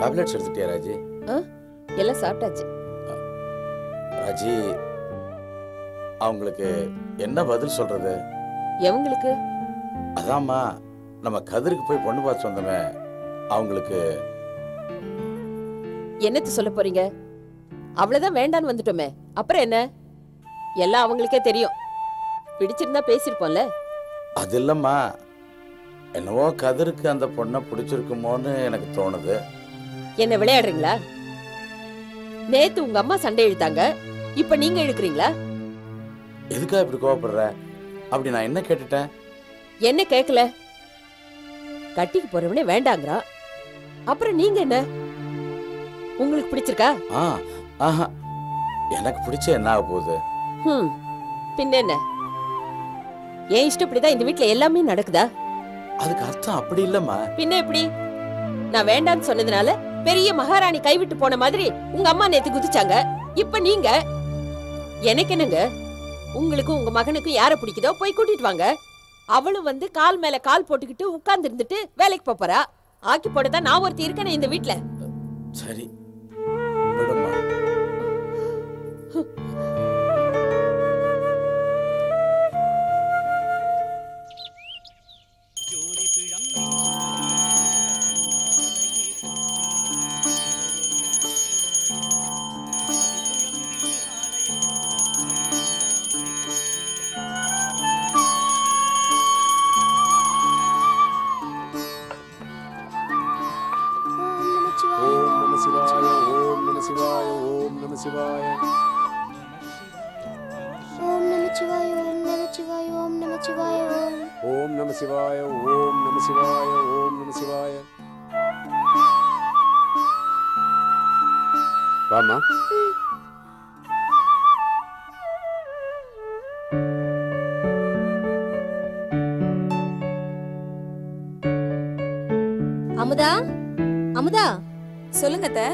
Tablets எடுத்துட்டியா ராஜி? ஆ எல்லாம் சாப்பிட்டாச்சு. ராஜி அவங்களுக்கு என்ன பதில் சொல்றது? எவங்களுக்கு? அதாம்மா நம்ம கதிருக்கு போய் பொண்ணு பார்த்து வந்தோமே அவங்களுக்கு என்னத்து சொல்ல போறீங்க? அவ்வளவுதான் வேண்டான்னு வந்துட்டோமே. அப்புறம் என்ன? எல்லாம் அவங்களுக்கே தெரியும். பிடிச்சிருந்தா பேசியிருப்போம்ல அது இல்லைம்மா. என்னவோ கதிருக்கு அந்த பொண்ணை பிடிச்சிருக்குமோன்னு எனக்கு தோணுது. என்ன விளையாடுறீங்களா? நேத்து உங்க அம்மா சண்டை இழுத்தாங்க இப்ப நீங்க இழுக்கிறீங்களா? எதுக்காக இப்படி கோவப்படுற? அப்படி நான் என்ன கேட்டுட்டேன்? என்ன கேக்கல? கட்டிக்கு போறவனே வேண்டாங்கிறான். அப்புறம் நீங்க என்ன? உங்களுக்கு பிடிச்சிருக்கா? ஆ ஆஹா. எனக்கு பிடிச்ச என்ன ஆக போகுது? ஹம் பின்ன என்ன? என் இஷ்டப்படிதான் இந்த வீட்ல எல்லாமே நடக்குதா? அதுக்கு அர்த்தம் அப்படி இல்லைம்மா. பின்ன எப்படி? நான் வேண்டான்னு சொன்னதுனால பெரிய மகாராணி கைவிட்டு போன மாதிரி உங்க அம்மா நேத்து குதிச்சாங்க. இப்ப நீங்க? எனக்கு என்னங்க? உங்களுக்கும் உங்க மகனுக்கும் யார பிடிக்குதோ போய் கூட்டிட்டு வாங்க. அவளும் வந்து கால் மேல கால் போட்டுக்கிட்டு உட்கார்ந்து இருந்துட்டு வேலைக்கு போறா. ஆக்கி போடதான் நான் ஒருத்தி இருக்கேன் இந்த வீட்டுல சரி. வாமா அமுதா அமுதா. சொல்லுங்க அத்தை.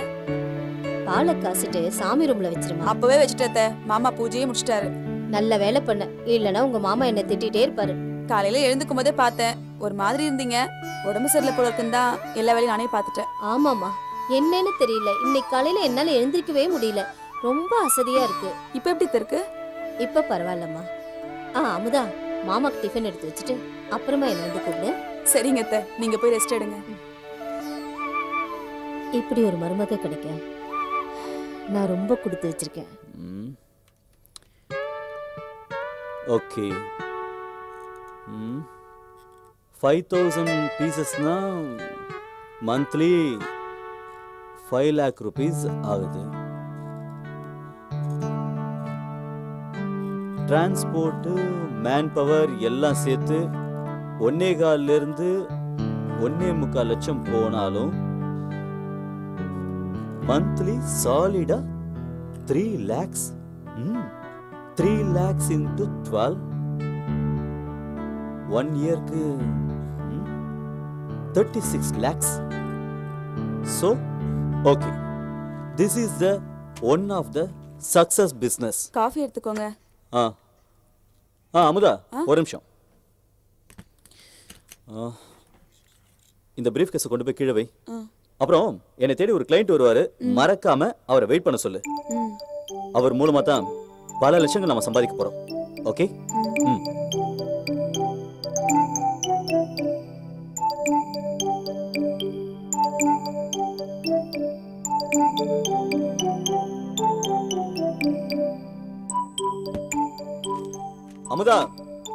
பாலை காசிட்டு சாமி ரூம்ல வச்சிருமா? அப்பவே வச்சுட்டேன் அத்தை. மாமா பூஜையே முடிச்சிட்டாரு. நல்ல வேலை பண்ண. இல்லனா உங்க மாமா என்ன திட்டிட்டே இருப்பாரு. காலையில எழுந்துக்கும் போதே பார்த்தேன். ஒரு மாதிரி இருந்தீங்க. உடம்பு சரியில்லை போல இருக்குன்னு தான் எல்லா வேலையும் நானே பார்த்துட்டேன். ஆமாமா என்னன்னு தெரியல. இன்னைக்கு காலையில என்னால எழுந்திருக்கவே முடியல. ரொம்ப அசதியா இருக்கு. இப்போ எப்படி அத்தை இருக்கு இப்ப பரவாயில்லம்மா. ஆ அமுதா மாமாக்கு டிஃபன் எடுத்து வச்சுட்டு அப்புறமா என்ன வந்து கூப்பிடு. சரிங்க அத்தை. நீங்க போய் ரெஸ்ட் எடுங்க. இப்படி ஒரு மருமக கிடைக்க நான் ரொம்ப கொடுத்து வச்சிருக்கேன். Mm. ஃபைவ் தௌசண்ட் பீசஸ்னா மந்த்லி ஃபைவ் லேக் ருபீஸ் ஆகுது. டிரான்ஸ்போர்ட்டு மேன் பவர் எல்லாம் சேர்த்து ஒன்னே இருந்து ஒன்னே முக்கால் லட்சம் போனாலும் monthly சாலிடா three lakhs three lakhs into twelve one இயர்க்கு thirty six lakhs so okay this is the one of the success business coffee எடுத்துக்கோங்க. ஆ. ஆ அமுதா ஒரு நிமிஷம். இந்த பிரீஃப் கேஸை கொண்டு போய் கீழே வை. அப்புறம் என்னை தேடி ஒரு கிளைண்ட் வருவாரு. மறக்காம அவரை வெயிட் பண்ண சொல்லு. அவர் மூலமா தான் பல லட்சங்கள் நம்ம சம்பாதிக்க போறோம். ஓகே ம். அமுதா.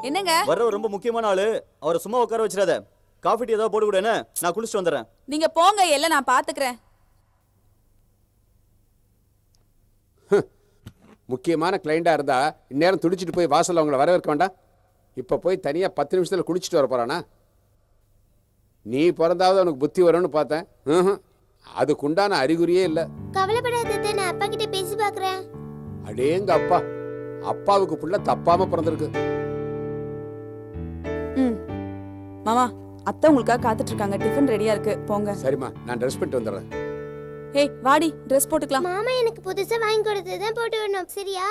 என்னங்க? வர்றவர் ரொம்ப முக்கியமான ஆளு. அவரை சும்மா உட்கார வச்சிடாத. காஃபி டீ ஏதாவது போட்டு கூட என்ன? நான் குளிச்சுட்டு வந்துடுறேன். நீங்க போங்க எல்லாம் நான் பாத்துக்கிறேன். முக்கியமான கிளைண்டா இருந்தா இந்நேரம் துடிச்சிட்டு போய் வாசல்ல அவங்கள வரவேற்க வேண்டாம். இப்ப போய் தனியா பத்து நிமிஷத்துல குடிச்சிட்டு வர போறானா? நீ பிறந்தாவது அவனுக்கு புத்தி வரும்னு பார்த்தேன். அதுக்குண்டான அறிகுறியே இல்லை. கவலைப்படாத நான் அப்பா கிட்ட பேசி பாக்குறேன். அடேங்க அப்பா அப்பாவுக்கு புள்ள தப்பாம பிறந்திருக்கு. ம். மாமா அத்தை உங்களுக்காக காத்துட்டு இருக்காங்க டிஃபன் ரெடியா இருக்கு. போங்க. சரிம்மா நான் ட்ரெஸ் பண்ணிட்டு வந்துடுறேன். ஏய் வாடி ட்ரெஸ் போட்டுக்கலாம். மாமா எனக்கு புதுசா வாங்கி கொடுத்தது தான் போட்டு வரணும். சரியா?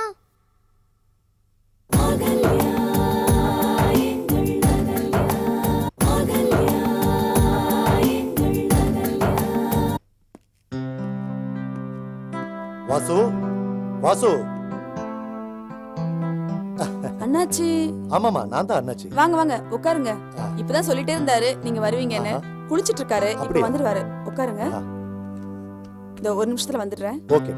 வாசு வாசு. அண்ணாச்சி. ஆமாமா நான் தான் அண்ணாச்சி. வாங்க வாங்க உட்காருங்க. இப்பதான் சொல்லிட்டே இருந்தாரு. நீங்க வருவீங்கன்னு. குளிச்சிட்டு இருக்காரு இப்ப? வந்துருவாரு. உட்காருங்க. இந்த ஒரு நிமிஷத்துல வந்துடுறேன். ஓகே.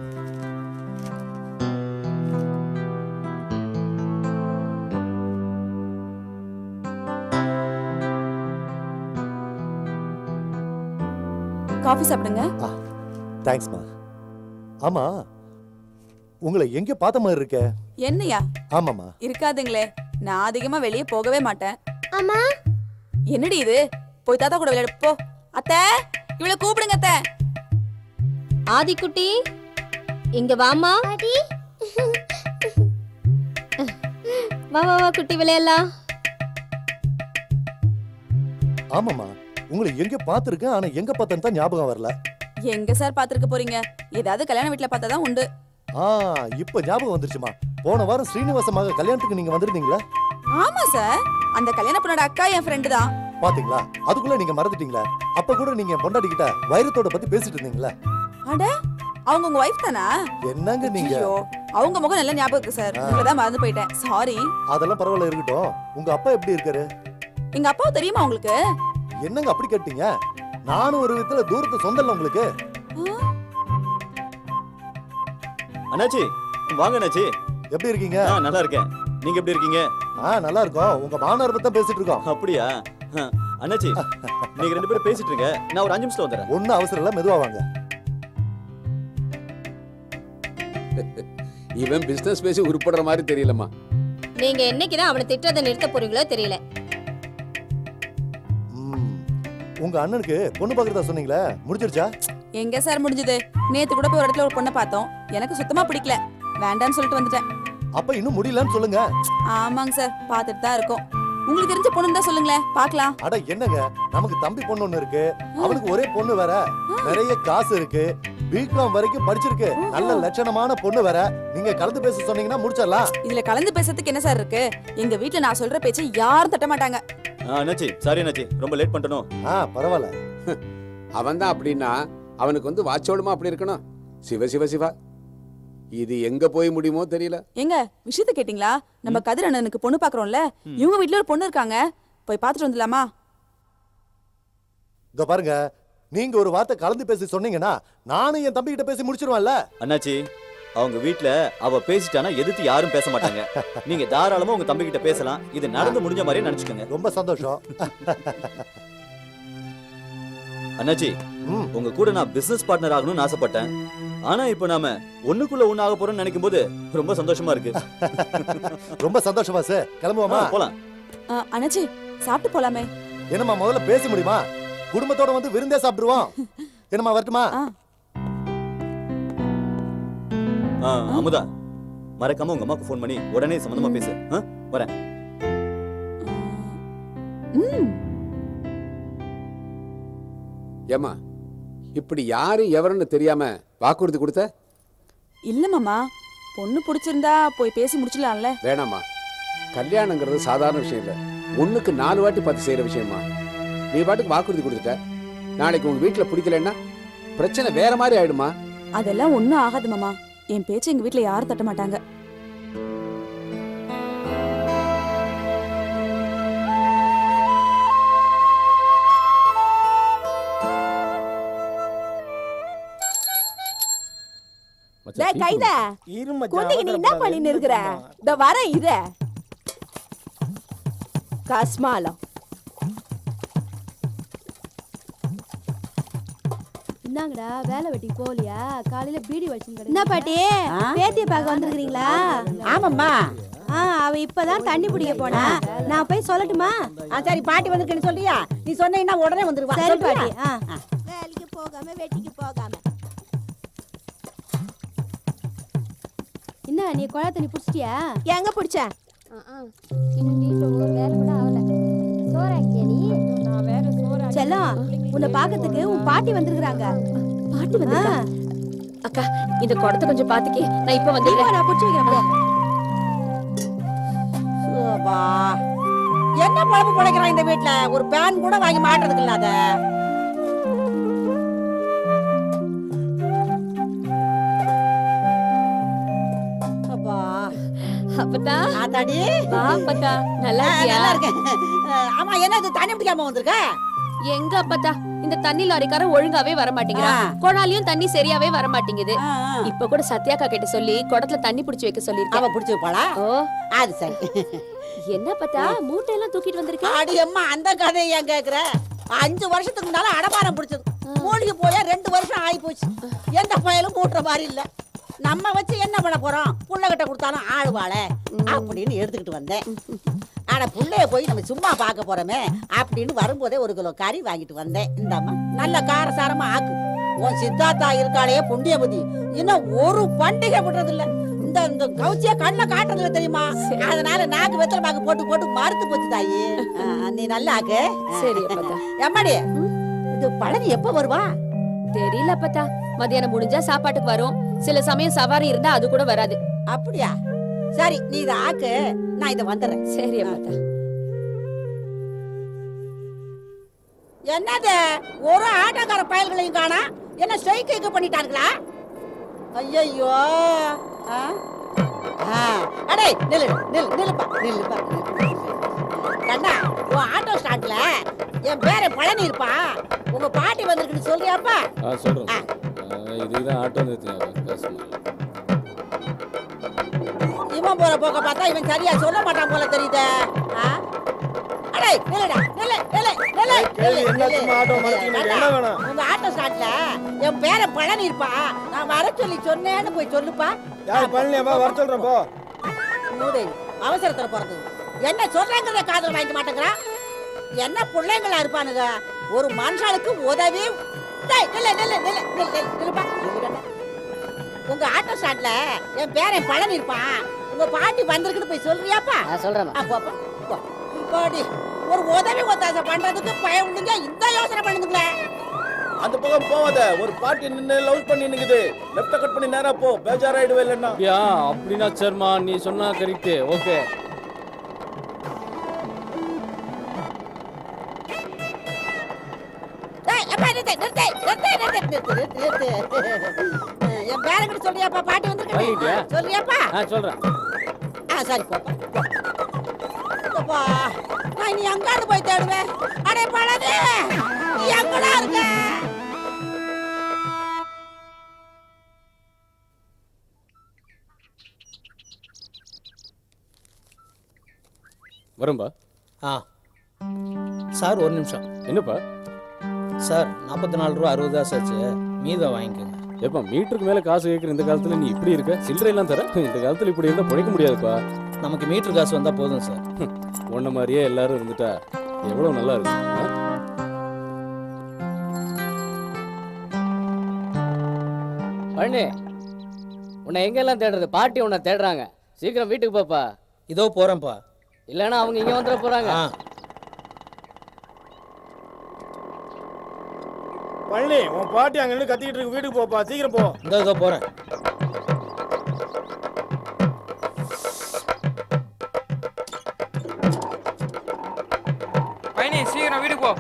காஃபி சாப்பிடுங்க. தேங்க்ஸ்மா ஆமா உங்களை எங்க பார்த்த மாதிரி இருக்க. என்னையா? ஆமாமா இருக்காதுங்களே. நான் அதிகமா வெளியே போகவே மாட்டேன். அம்மா. என்னடி இது? போய் தாத்தா கூட விளையாடு. போ. அத்தை இவளை கூப்பிடுங்க அத்தை. ஆதிக்குட்டி இங்க வாமா வா வா வா குட்டி விளையாடலாம். ஆமாமா உங்களை எங்க பார்த்திருக்கேன் ஆனா எங்க பார்த்தேன்னு தான் ஞாபகம் வரல. எங்க சார் பாத்துருக்க போறீங்க? ஏதாவது கல்யாண வீட்டுல பார்த்தா தான் உண்டு. ஆ இப்ப ஞாபகம் வந்துருச்சுமா போன வாரம் ஸ்ரீனிவாசமாக கல்யாணத்துக்கு நீங்க வந்திருந்தீங்களா? ஆமா சார். அந்த கல்யாண பொண்ணோட அக்கா என் ஃப்ரெண்டு தான். பாத்தீங்களா? அதுக்குள்ள நீங்க மறந்துட்டீங்களா? அப்ப கூட நீங்க பொண்டாட்டி கிட்ட வைரத்தோட பத்தி பேசிட்டு இருந்தீங்களா? அட அவங்க உங்க ஒய்ஃப் தானா? என்னங்க நீங்க? ஐயோ அவங்க முகம் நல்ல ஞாபகம் இருக்கு சார். உங்களை தான் மறந்து போயிட்டேன். சாரி அதெல்லாம் பரவாயில்ல இருக்கட்டும். உங்க அப்பா எப்படி இருக்காரு? எங்க அப்பாவை தெரியுமா உங்களுக்கு? என்னங்க அப்படி கேட்டீங்க? நானும் ஒரு விதத்துல தூரத்து சொந்தம் இல்ல உங்களுக்கு அண்ணாச்சி வாங்க அண்ணாச்சி. எப்படி இருக்கீங்க? ஆ நல்லா இருக்கேன். நீங்க எப்படி இருக்கீங்க? ஆ நல்லா இருக்கோம். உங்க மாணவர் பத்தி தான் பேசிட்டு இருக்கோம். அப்படியா? ஆ, அண்ணாச்சி நீங்க ரெண்டு பேரும் பேசிட்டு இருங்க. நான் ஒரு அஞ்சு நிமிஷத்துல வந்துடுறேன். ஒன்னும் அவசரம் இல்ல மெதுவா வாங்க. இவன் பிசினஸ் பேசி உருப்படுற மாதிரி தெரியலம்மா. நீங்க என்னைக்குதான் அவனை திட்டத்தை நிறுத்த போறீங்களோ தெரியல. ம். உங்க அண்ணனுக்கு பொண்ணு பாக்குறதா சொன்னீங்களே முடிஞ்சிருச்சா? எங்க சார் முடிஞ்சது? நேத்து கூட போய் ஒரு இடத்துல ஒரு பொண்ணை பார்த்தோம். எனக்கு சுத்தமா பிடிக்கல. வேண்டாம்னு சொல்லிட்டு வந்துட்டேன். அப்ப இன்னும் முடியலன்னு சொல்லுங்க. ஆமாங்க சார் பார்த்துட்டு தான் இருக்கோம். உங்களுக்கு தெரிஞ்ச பொண்ணு தான் சொல்லுங்களேன் பார்க்கலாம். அட என்னங்க? நமக்கு தம்பி பொண்ணு ஒண்ணு இருக்கு. அவனுக்கு ஒரே பொண்ணு வேற. நிறைய காசு இருக்கு. பிகாம் வரைக்கும் படிச்சிருக்கு. நல்ல லட்சணமான பொண்ணு வேற. நீங்க கலந்து பேச சொன்னீங்கன்னா முடிச்சிடலாம். இதுல கலந்து பேசுறதுக்கு என்ன சார் இருக்கு? எங்க வீட்ல நான் சொல்ற பேச்சை யாரும் தட்ட மாட்டாங்க. ஆ, அண்ணாச்சி சாரி அண்ணாச்சி ரொம்ப லேட் பண்ணிட்டனும் ஆ பரவாயில்ல. அவன் தான் அப்படின்னா அவனுக்கு வந்து வாச்சோடுமா அப்படி இருக்கணும். சிவ சிவ சிவா. இது எங்க போய் முடியுமோ தெரியல. எங்க விஷயத்த கேட்டிங்களா? நம்ம கதிர் அண்ணனுக்கு பொண்ணு பாக்குறோம்ல இவங்க வீட்ல ஒரு பொண்ணு இருக்காங்க. போய் பார்த்துட்டு வந்துடலாமா? இதோ பாருங்க நீங்க ஒரு வார்த்தை கலந்து பேசி சொன்னீங்கன்னா நானும் என் தம்பி கிட்ட பேசி முடிச்சிருவேன்ல. அண்ணாச்சி அவங்க வீட்ல அவ பேசிட்டானா எதிர்த்து யாரும் பேச மாட்டாங்க. நீங்க தாராளமா உங்க தம்பி கிட்ட பேசலாம். இது நடந்து முடிஞ்ச மாதிரியே நினைச்சுக்கோங்க. ரொம்ப சந்தோஷம். அண்ணாச்சி உங்க கூட நான் பிசினஸ் பார்ட்னர் ஆகணும்னு ஆசைப்பட்டேன். ஆனா இப்போ நாம ஒண்ணுக்குள்ள ஒண்ணு ஆக போறோம்னு நினைக்கும் போது ரொம்ப சந்தோஷமா இருக்கு. ரொம்ப சந்தோஷமா சார். கிளம்புவோமா? ஆ, போலாம். ஆ, அண்ணாச்சி சாப்பிட்டு போலாமே. என்னம்மா முதல்ல பேச முடியுமா? குடும்பத்தோட வந்து விருந்தே சாப்பிடுவோம் என்னம்மா வரட்டுமா? அமுதா. மறக்காம உங்க அம்மாக்கு ஃபோன் பண்ணி உடனே சம்மந்தமா பேசு. ஆ? வரேன். ஏமா இப்படி யாரு எவருன்னு தெரியாம வாக்குறுதி கொடுத்த? இல்ல மாமா. பொண்ணு பிடிச்சிருந்தா போய் பேசி முடிச்சிடலாம்ல. வேணாம்மா. கல்யாணங்கிறது சாதாரண விஷயம் இல்லை. ஒண்ணுக்கு நாலு வாட்டி பார்த்து செய்யற விஷயமா நீ பாட்டுக்கு வாக்குறுதி கொடுத்துட்ட. நாளைக்கு உங்க வீட்டுல பிடிக்கலன்னா பிரச்சனை வேற மாதிரி ஆயிடுமா அதெல்லாம் ஒண்ணும் ஆகாது மாமா. என் பேச்சு எங்க வீட்ல யாரும் தட்ட மாட்டாங்க. டேய் கைத குழந்தைங்க நீ என்ன பண்ணின்னு இருக்கிற? இந்த வரேன் இத. கஸ்மாலம். என்னங்கடா வேலை வெட்டிக்கு போகலையா? காலையில பீடி வச்சுங்க என்ன பாட்டி? பேத்திய பார்க்க வந்திருக்கீங்களா ஆமாம்மா. ஆ அவ இப்பதான் தண்ணி பிடிக்க போனா. நான் போய் சொல்லட்டுமா? ஆ சரி பாட்டி வந்திருக்கேன்னு சொல்றியா? நீ சொன்னீங்கன்னா உடனே வந்துருவா. சரி பாட்டி ஆ. வேலைக்கு போகாம வெட்டிக்கு போகாம. நீ குழா தண்ணி புடிச்சிட்டியா? எங்க பிடிச்ச? வீட்டுல செல்லம் உன்னை பாக்கிறதுக்கு உன் பாட்டி வந்திருக்காங்க பாட்டி வந்து அக்கா இந்த குடத்தை கொஞ்சம் பாத்துக்கே. நான் இப்ப வந்து நான் பிடிச்சி வைக்கிறேன் போ. என்ன குழம்பு பிழைக்கிறான் இந்த வீட்ல? ஒரு பேன் கூட வாங்கி மாட்டுறதுக்கு இல்லாத. ஆத்தாடி வா அப்பத்தா நல்லா இருக்கியா? நல்லா இருக்கேன். ஆமா என்ன இது தண்ணி பிடிக்காம வந்திருக்க? எங்க அப்பத்தா இந்த தண்ணி லாரிக்காரன் ஒழுங்காவே வர மாட்டேங்கிறான் ஆ. குழாலையும் தண்ணி சரியாவே வர மாட்டேங்குது. இப்ப கூட சத்யாக்கா கிட்ட சொல்லி குடத்துல தண்ணி புடிச்சு வைக்க சொல்லிருக்கேன் அவ பிடிச்சு வைப்பாளா? ஓ. அது சரி. என்ன பத்தா மூட்டை எல்லாம் தூக்கிட்டு வந்திருக்க? அடி அம்மா அந்த கதையை ஏன் கேக்குற? அஞ்சு வருஷத்துக்கு முன்னால அடமானம் பிடிச்சது. மூழ்கி போயா ரெண்டு வருஷம் ஆகி போச்சு எந்த பயலும் மூட்டுற மாதிரி இல்ல. நம்ம வச்சு என்ன பண்ண போறோம்? புள்ளகிட்ட கொடுத்தாலும் ஆளுவாள. அப்படின்னு எடுத்துக்கிட்டு வந்தேன். ஆனா புள்ளைய போய் நம்ம சும்மா பார்க்க போறோமே அப்படின்னு வரும்போதே ஒரு கிலோ கறி வாங்கிட்டு வந்தேன். இந்தாம்மா நல்ல காரசாரமா ஆக்கு. உன் சித்தாத்தா இருக்காளே புண்டியபதி இன்னும் ஒரு பண்டிகை விடுறது இல்ல இந்த இந்த கவுச்சிய கண்ண காட்டுறதுல தெரியுமா? அதனால நாக்கு வெத்தலை பாக்கு போட்டு போட்டு மறுத்து போச்சு தாயி. நீ நல்லா ஆக்கு. சரி எம்மாடி இது பழனி எப்ப வருவா? தெரியல அப்பத்தா. மதியானம் முடிஞ்சா சாப்பாட்டுக்கு வரும் சில சமயம் சவாரி இருந்தா அது கூட வராது. அப்படியா? சரி நீ இதை ஆக்கு. நான் இதை வந்துடுறேன். சரி அப்பத்தா. என்னது? ஒரு ஆட்டோக்கார பயல்களையும் காணா? என்ன ஸ்ட்ரைக் இது பண்ணிட்டாங்களா ஐயோ அடே நில்லு நில்லு நில்லுப்பா நில்லுப்பா. கண்ணா. உன் ஆட்டோ ஸ்டாண்ட்ல என் பேரை பழனி இருப்பா. உங்க பாட்டி வந்திருக்குன்னு சொல்றியாப்பா? ஆ சொல்கிறேன் ஆ. இதுக்கு தான் ஆட்டோ நிறுத்தினாங்க இவன் போற போக்க பார்த்தா இவன் சரியா சொல்ல மாட்டான் போல தெரியுதே. ஆ? அடே நில்லுடா நில்லு நில்லு நில்லு கேளு, நில்லு, ஆட்டோ நில்லு. மறைச்சிக்கினு? கண்ணா, என்ன வேணும்? உங்க ஆட்டோ ஸ்டாண்ட்ல என் பேரை பழனி இருப்பா. நான் வர சொல்லி சொன்னேன்னு போய் சொல்லுப்பா. யார் பழனியாப்பா வர சொல்றேன் போ. மூதேவி அவசரத்துல பிறந்தது என்ன சொல்றாங்கிறத காதுல வாங்கிக்க மாட்டேங்கிறான். என்ன பிள்ளைங்களா இருப்பானுங்க? ஒரு மனுஷனுக்கு உதவி. உங்க ஆட்டோ ஸ்டாண்ட்ல என் பேரன் பழனி இருப்பான். உங்க பாட்டி வந்திருக்குன்னு போய் சொல்றியாப்பா? சொல்றேன் அப்போ பாடி ஒரு உதவி ஒத்தாசை பண்றதுக்கு பயம் உண்டுங்க இந்த யோசனை பண்ணுதுங்களே. அந்த பக்கம் போவாத. ஒரு பாட்டி நின்று லவ் பண்ணி நிக்குது லெஃப்ட் கட் பண்ணி நேரா போ. பேஜாராயிடுவே இல்லைன்னா. அப்படியா அப்படின்னா சரிம்மா நீ சொன்னா கரெக்டு ஓகே. என் பேரங்கிட்ட சொல்றியாப்பா? பாட்டி? வந்திருக்கேன் சொல்றியாப்பா? ஆ சொல்கிறேன் ஆ சரி போப்பா. போ. அப்பா நான் நீ எங்காந்து போய் தேடுவேன்? அடே பழனி நீ எங்கடா இருக்க? வரும்பா. ஆ. சார் ஒரு நிமிஷம். என்னப்பா? சார் நாற்பத்தி நாலு ரூபா அறுபது காசு ஆச்சு மீதம் வாங்கிக்கோங்க. ஏப்பா மீட்டருக்கு மேலே காசு கேட்குற இந்த காலத்தில் நீ இப்படி இருக்க? சில்லறை எல்லாம் தர? இந்த காலத்தில் இப்படி இருந்தால் பிழைக்க முடியாதுப்பா. நமக்கு மீட்ரு காசு வந்தால் போதும் சார். உன்ன மாதிரியே எல்லாரும் இருந்துட்டா எவ்வளோ நல்லா இருக்கு ஆ? பழனி உன்னை எங்கெல்லாம் தேடுறது? பாட்டி உன்னை தேடுறாங்க. சீக்கிரம் வீட்டுக்கு போப்பா. இதோ போகிறேன்ப்பா இல்லைன்னா அவங்க இங்கே வந்துட போறாங்க. பழனி உன் பாட்டி அங்க நின்று கத்திக்கிட்டு இருக்கு. வீட்டுக்கு போப்பா சீக்கிரம் போ. இந்த இதோ போகிறேன் பழனி சீக்கிரம் வீட்டுக்கு போ.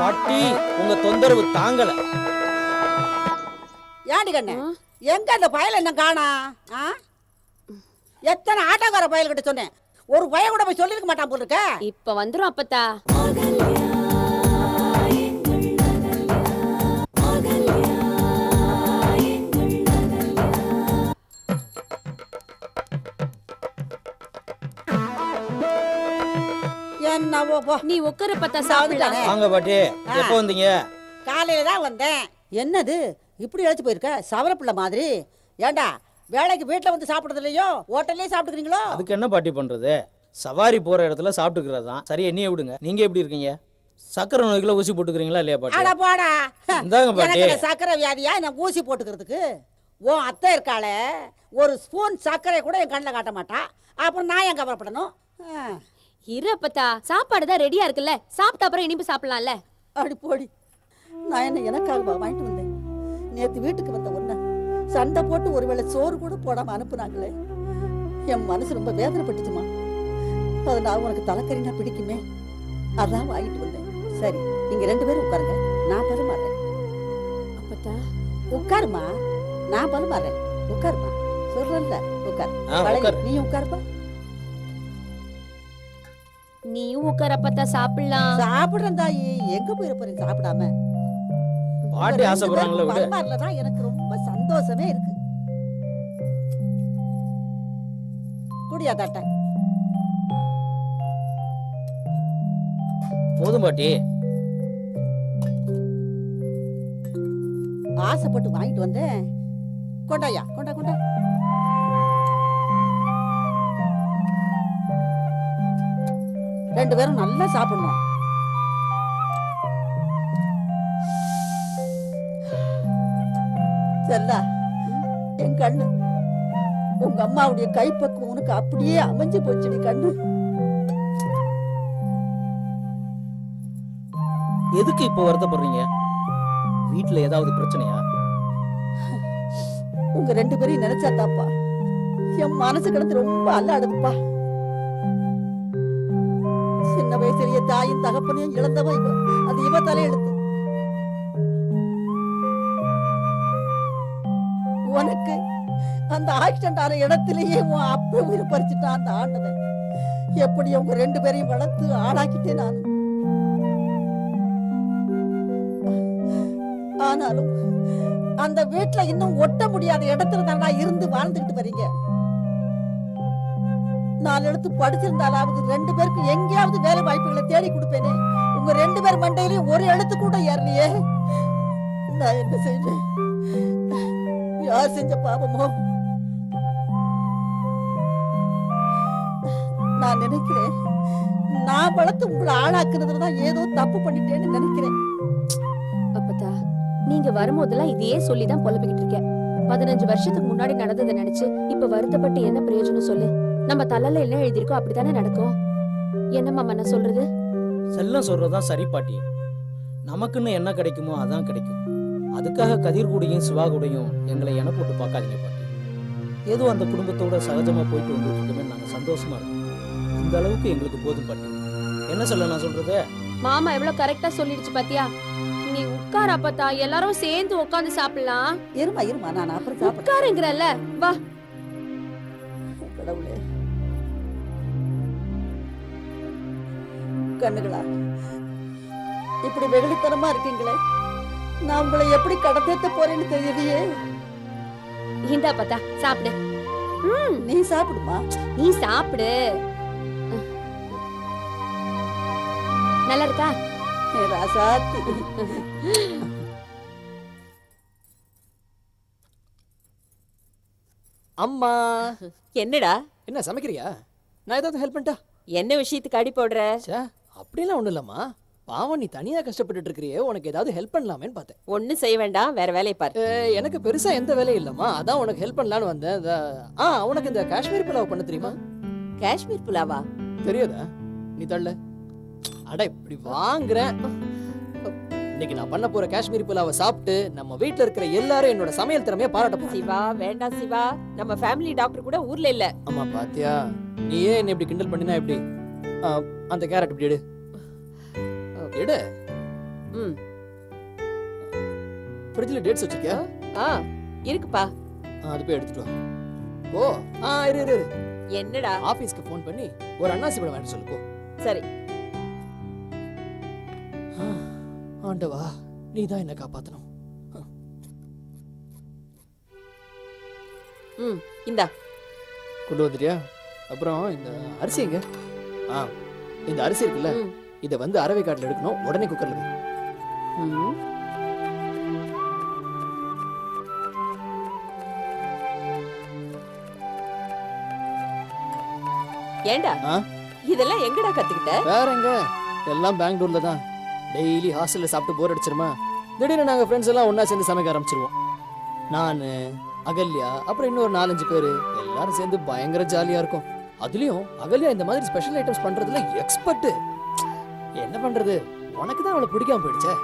பாட்டி உங்கள் தொந்தரவு தாங்கலை. ஏண்டி கண்ணு? எங்க அந்த பயல் என்ன காணா? ஆ? எத்தனை ஆட்டோக்கார பயல்கிட்ட சொன்னேன்? ஒரு பய கூட போய் சொல்லிருக்க மாட்டான் போல இருக்க. இப்ப வந்துரும் அப்பத்தா. நீ உட்கார சாப்பிடலாம் வந்துட்டானே. வாங்க பாட்டி எப்போ வந்தீங்க? காலையில தான் வந்தேன். என்னது? இப்படி அழைச்சு போயிருக்க? சவரப்பிள்ளை மாதிரி. ஏண்டா வேலைக்கு வீட்டில் வந்து சாப்பிடுறது இல்லையோ? ஹோட்டல்லே சாப்பிட்டுக்கிறீங்களோ? அதுக்கு என்ன பாட்டி பண்ணுறது சவாரி போகிற இடத்துல சாப்பிட்டுக்கிறது தான். சரி என்னைய விடுங்க. நீங்கள் எப்படி இருக்கீங்க? சக்கரை நோய்க்குள்ள ஊசி போட்டுக்கிறீங்களா இல்லையா அட பாட்டி போடா. இந்தாங்க பாட்டி. சக்கரை வியாதியா? நான் ஊசி போட்டுக்கிறதுக்கு? உன் அத்தை இருக்காளே ஒரு ஸ்பூன் சர்க்கரை கூட என் கண்ணில் காட்ட மாட்டா. அப்புறம் நான் ஏன் கவலைப்படணும்? ஆ, இரு அப்பத்தா சாப்பாடு தான் ரெடியா இருக்குல்ல? சாப்பிட்ட அப்புறம் இனிப்பு சாப்பிடலாம்ல? அடி போடி. நான் என்ன எனக்காக வாங்கிட்டு வந்தேன். நேற்று வீட்டுக்கு வந்த உன்னை சண்டை போட்டு ஒருவேளை சோறு கூட போடாம அனுப்புனாங்களே. என் மனசு ரொம்ப வேதனைப்பட்டுச்சுமா. அதனால உனக்கு தலைக்கறினா பிடிக்குமே. அதான் வாங்கிட்டு வந்தேன். சரி நீங்க ரெண்டு பேரும் உட்காருங்க. நான் பரிமாறேன். அப்பத்தா. உட்காருமா? நான் பரிமாறேன். உட்காருமா? சொல்றல உட்காரு. நீ உட்காருப்பா. நீயும் உட்கார அப்பத்தா சாப்பிடலாம். சாப்பிடுறேன் தாயி. எங்க போயிட போறேன் சாப்பிடாம? பாட்டி ஆசைப்படுறாங்களே விடு. தான் எனக்கு ரொம்ப சந்தோஷமே இருக்கு. குடியா தாட்ட போதும் பாட்டி. ஆசைப்பட்டு வாங்கிட்டு வந்தேன். கொண்டாயா கொண்டா கொண்டா. ரெண்டு பேரும் நல்லா சாப்பிடணும். செல்லா என் கண்ணு உங்க அம்மாவுடைய கைப்பக்குவம் உனக்கு அப்படியே அமைஞ்சு போச்சுடி கண்ணு. எதுக்கு இப்போ வருத்தப்படுறீங்க? வீட்ல ஏதாவது பிரச்சனையா? உங்க ரெண்டு பேரையும் நினைச்சா தாப்பா என் மனசு கிடந்து ரொம்ப அல்லாடுதுப்பா தாயும் தகப்பனையும் இழந்தவ இவ. அது இவ தலையெழுத்து. உனக்கு அந்த ஆக்சிடென்ட் ஆன இடத்திலேயே உன் அப்ப உயிர் பறிச்சுட்டான் அந்த ஆண்டவன். எப்படி உங்க ரெண்டு பேரையும் வளர்த்து ஆளாக்கிட்டேன் நான். ஆனாலும் அந்த வீட்டுல இன்னும் ஒட்ட முடியாத இடத்துல தானா இருந்து வாழ்ந்துகிட்டு வரீங்க நாலு எடுத்து படிச்சிருந்தாலாவது ரெண்டு பேருக்கு எங்கேயாவது வேலை வாய்ப்புகளை தேடி கொடுப்பேனே. உங்க ரெண்டு பேர் மண்டையிலையும் ஒரு எழுத்து கூட ஏறலையே. நான் என்ன செய்வேன்? யார் செஞ்ச பாவமோ? நான் நினைக்கிறேன் நான் வளர்த்து உங்களை ஆளாக்குறதுல தான் ஏதோ தப்பு பண்ணிட்டேன்னு நினைக்கிறேன். அப்பதா நீங்க வரும்போதெல்லாம் இதையே சொல்லி தான் புலம்பிக்கிட்டு இருக்கேன். பதினஞ்சு வருஷத்துக்கு முன்னாடி நடந்ததை நினைச்சு இப்ப வருத்தப்பட்டு என்ன பிரயோஜனம் சொல்லு. நம்ம தலையில என்ன எழுதியிருக்கோ அப்படித்தானே நடக்கும்? என்னம்மா நான் சொல்றது? செல்லம் சொல்றதுதான் சரி பாட்டி. நமக்குன்னு என்ன கிடைக்குமோ அதான் கிடைக்கும். அதுக்காக கதிர் கூடயும் சிவா கூடயும் எங்களை என போட்டு பார்க்காதீங்க பாட்டி. ஏதோ அந்த குடும்பத்தோட சகஜமா போயிட்டு வந்துட்டு இருக்கோமே நாங்க சந்தோஷமா இருக்கோம். இந்த அளவுக்கு எங்களுக்கு போதும் பாட்டி. என்ன சொல்ல நான் சொல்றது? மாமா எவ்வளவு கரெக்டா சொல்லிடுச்சு பாத்தியா? நீ உட்கார அப்பத்தா எல்லாரும் சேர்ந்து உட்காந்து சாப்பிடலாம். இருமா இருமா நான் அப்புறம் உட்காருங்கிறல்ல வா. கடவுளே. கண்ணுகளா? இப்படி வெகுளித்தனமா இருக்கீங்களே? நான் உங்களை எப்படி கடத்தேத்த போறேன்னு தெரியலையே. இந்தா அப்பத்தா சாப்பிடு. ம் நீ சாப்பிடுமா? நீ சாப்பிடு. நல்லா இருக்கா ராசாத்தி. அம்மா. என்னடா? என்ன சமைக்கிறியா? நான் ஏதாவது ஹெல்ப் பண்ணிட்டா? என்ன விஷயத்துக்கு அடி போடுற? அப்படிலாம் ஒன்றும் இல்லம்மா. பாவம் நீ தனியா கஷ்டப்பட்டுட்டு இருக்கிறியே. உனக்கு ஏதாவது ஹெல்ப் பண்ணலாமேன்னு பார்த்தேன். ஒண்ணும் செய்ய வேண்டாம். வேற வேலையை பாரு. எனக்கு பெருசா எந்த வேலையும் இல்லம்மா. அதான் உனக்கு ஹெல்ப் பண்ணலான்னு வந்தேன். ஆ உனக்கு இந்த காஷ்மீர் புலாவ் பண்ண தெரியுமா? காஷ்மீர் புலாவா? தெரியாதா? நீ தள்ள. அட இப்படி வாங்குறேன் இன்னைக்கு நான் பண்ண போற காஷ்மீர் புலாவை சாப்பிட்டு நம்ம வீட்ல இருக்கிற எல்லாரும் என்னோட சமையல் திறமைய பாராட்ட சிவா வேண்டாம் சிவா. நம்ம ஃபேமிலி டாக்டர் கூட ஊர்ல இல்ல. அம்மா பாத்தியா? நீ ஏன் என்ன இப்படி கிண்டல் பண்ணினா எப்படி? அந்த கேரட் இப்படி எடு. எடு. ம். ஃப்ரிட்ஜில் டேட்ஸ் வச்சிருக்கியா? ஆ இருக்குப்பா. ஆ, அது போய் எடுத்துட்டு வா. ஓ ஆ இரு இரு என்னடா? ஆபீஸ்க்கு ஃபோன் பண்ணி ஒரு அண்ணாசி படம் வாங்கிட்டு சொல்லு போ. சரி. ஆண்டவா நீ தான் என்ன காப்பாத்தணும். ம் இந்தா. கொண்டு வந்துட்டியா? அப்புறம் இந்த அரிசி எங்க? ஆ இந்த அரிசி இருக்குல்ல. இதை வந்து அரவை காட்டில் எடுக்கணும். உடனே குக்கர்ல. ஏண்டா? இதெல்லாம் எங்கடா கத்துக்கிட்ட? வேற எங்க? எல்லாம் பெங்களூர்ல தான். டெய்லி ஹாஸ்டல்ல சாப்பிட்டு போர் அடிச்சிருமா? திடீர்னு நாங்க ஃப்ரெண்ட்ஸ் எல்லாம் ஒண்ணா சேர்ந்து சமைக்க ஆரம்பிச்சிருவோம். நான் அகல்யா அப்புறம் இன்னொரு நாலஞ்சு பேர் எல்லாரும் சேர்ந்து பயங்கர ஜாலியா இருக்கும். அதுலயும் அகல்யா இந்த மாதிரி ஸ்பெஷல் ஐட்டம்ஸ் பண்றதுல எக்ஸ்பர்ட் என்ன பண்றது? உனக்கு தான் அவளை பிடிக்காம போயிடுச்சே.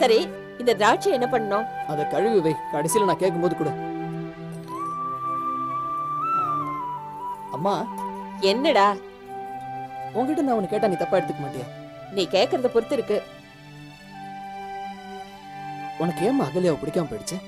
சரி இந்த திராட்சை என்ன பண்ணணும்? அதை கழுவி வை. கடைசியில நான் கேட்கும்போது கூட. அம்மா. என்னடா? உன்கிட்ட நான் உன்னை கேட்டா நீ தப்பா எடுத்துக்க மாட்டியா? நீ கேக்குறத பொறுத்து இருக்கு. உனக்கு ஏமா அகல்யாவை பிடிக்காம போயிடுச்சு?